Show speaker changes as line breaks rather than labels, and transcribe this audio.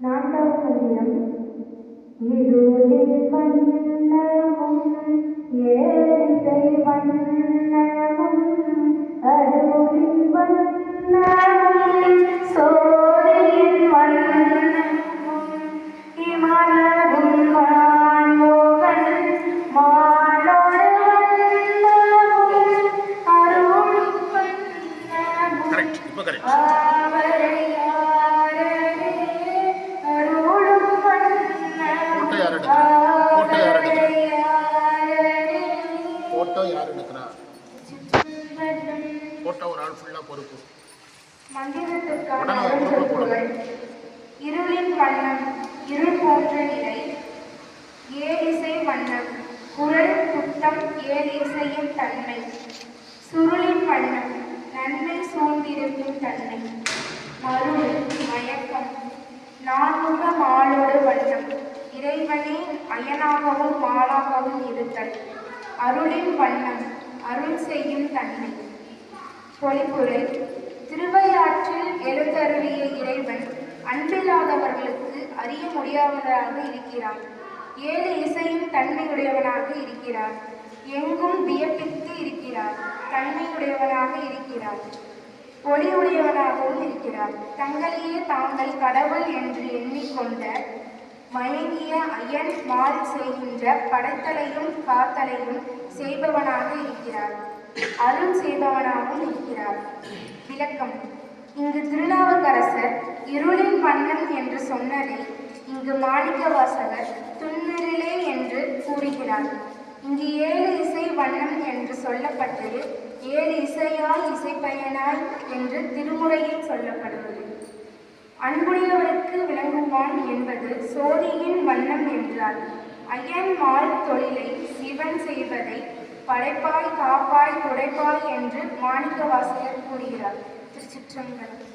நான்காவது மந்திரம் இருளின் வண்ணமும் ஏழிசை வண்ணமும் அருளின் வண்ணமும்
யார் எடுக்கிறா? கோட்டை யார் எடுக்கிறா? ஃபோட்டோ யார் எடுக்கிறா ஃபோட்டோ ஒரு ஆள் ஃபுல்லாக பொறுப்பு
மந்திரத்திற்கான
உடனே ஒரு குரல் போடுங்க.
பொருள். இருளின் வண்ணம் இருள் போன்ற நிலை ஏழிசை வண்ணம் குரல் குத்தம் ஏழிசையின் தன்மை சுருளின் வண்ணம் நன்மை சூழ்ந்திருக்கும் தன்மை மருள் மயக்கம் நான்முக மாலோடு வண்ணம் இறைவனே அயனாகவும் மாலாகவும் இருத்தல். அருளின் வண்ணம் அருள் செய்யும் தன்மை. பொழிப்புரை. திருவையாற்றில் எழுந்தருளிய இறைவன் அன்பில்லாதவர்களுக்கு அறிய முடியாதவராக இருக்கிறார் ஏழு இசையும் தன்மையுடையவனாக இருக்கிறார். எங்கும் வியப்பித்து இருக்கிறார். தன்மையுடையவனாக இருக்கிறார். ஒளியுடையவனாகவும் இருக்கிறார். தங்களையே தாங்கள் கடவுள் என்று எண்ணிக்கொண்ட மயங்கிய அயன் மால் செய்கின்ற படைத்தலையும் காத்தலையும் செய்பவனாக இருக்கிறார். அருள் செய்பவனாகவும் இருக்கிறார். விளக்கம். இங்கு திருநாவுக்கரசர் இருளின் வண்ணம் என்று சொன்னதை இங்கு மாணிக்கவாசகர் துன்னிரிலே என்று கூறுகிறார். இங்கு ஏழு இசை வண்ணம் என்று சொல்லப்பட்டது. ஏழு இசையாய் இசைப்பயனாய் என்று திருமுறையில் சொல்லப்படுவது அன்புடையவருக்கு விளங்குவான் சோதியின் வண்ணம் என்றார் ஐயன் மால் தொழிலை சிவன் செய்வதை படைப்பாய் காப்பாய் துடைப்பாய் என்று மாணிக்கவாசகர் கூறுகிறார். திருச்சிற்றம்பலம்.